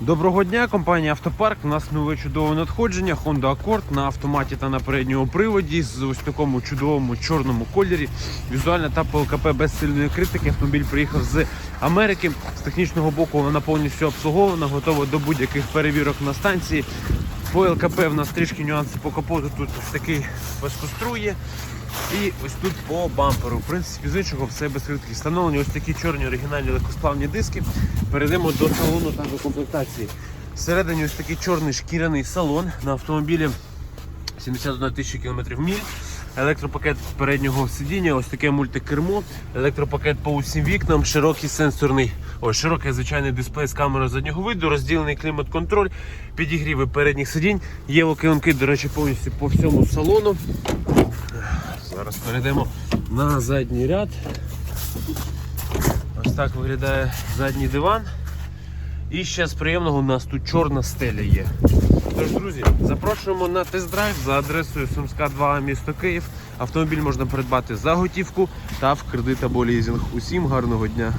Доброго дня, компанія Автопарк. У нас нове чудове надходження Honda Accord на автоматі та на передньому приводі з ось такому чудовому чорному кольорі. Візуально та по ЛКП без сильної критики. Автомобіль приїхав з Америки. З технічного боку вона повністю обслугована, готова до будь-яких перевірок на станції. По ЛКП в нас трішки нюанси по капоту. Тут такий безкострує. І ось тут по бамперу. В принципі, з іншого все без критики. Встановлені ось такі чорні оригінальні легкосплавні диски. Перейдемо до салону та до комплектації. Всередині ось такий чорний шкіряний салон на автомобілі 71 тисяча кілометрів міль. Електропакет переднього сидіння, ось таке мультикермо, електропакет по усім вікнам, широкий сенсорний, ой, широкий звичайний дисплей з камерою заднього виду, розділений клімат-контроль, підігріви передніх сидінь. Є локионки, до речі, повністю по всьому салону. Зараз перейдемо на задній ряд. Ось так виглядає задній диван. І ще з приємного у нас тут чорна стеля є. Тож, друзі, запрошуємо на тест-драйв за адресою Сумська 2, місто Київ. Автомобіль можна придбати за готівку та в кредит або лізинг. Усім гарного дня!